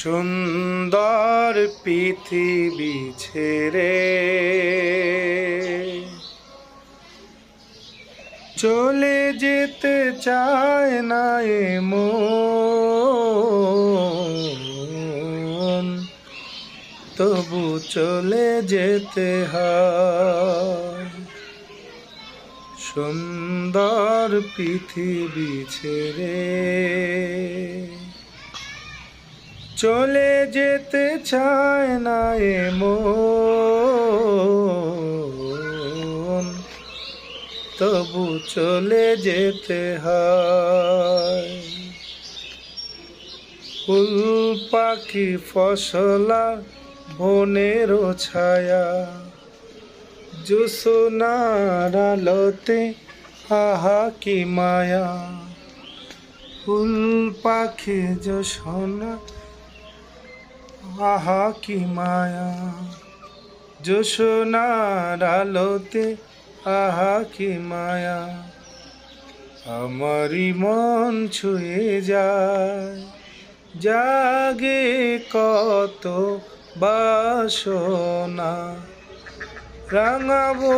সুন্দর পৃথিবী ছেড়ে। চলে যেতে চায় না এ মন তবু চলে যেতে হয়। সুন্দর পৃথিবী ছেড়ে। চলে যেতে চায় না এ তবু চলে যেতে হয়। পাখি ফসলা বনের ছায়া, জোসনার আলোতে আহা কি মায়া। ফুল পাখি জোসনা আহা কি মায়া। জোসনার আলোতে আহা কি মায়া। আমারই মন ছুঁয়ে যায়। জাগে কত বাসনা। রাঙাবো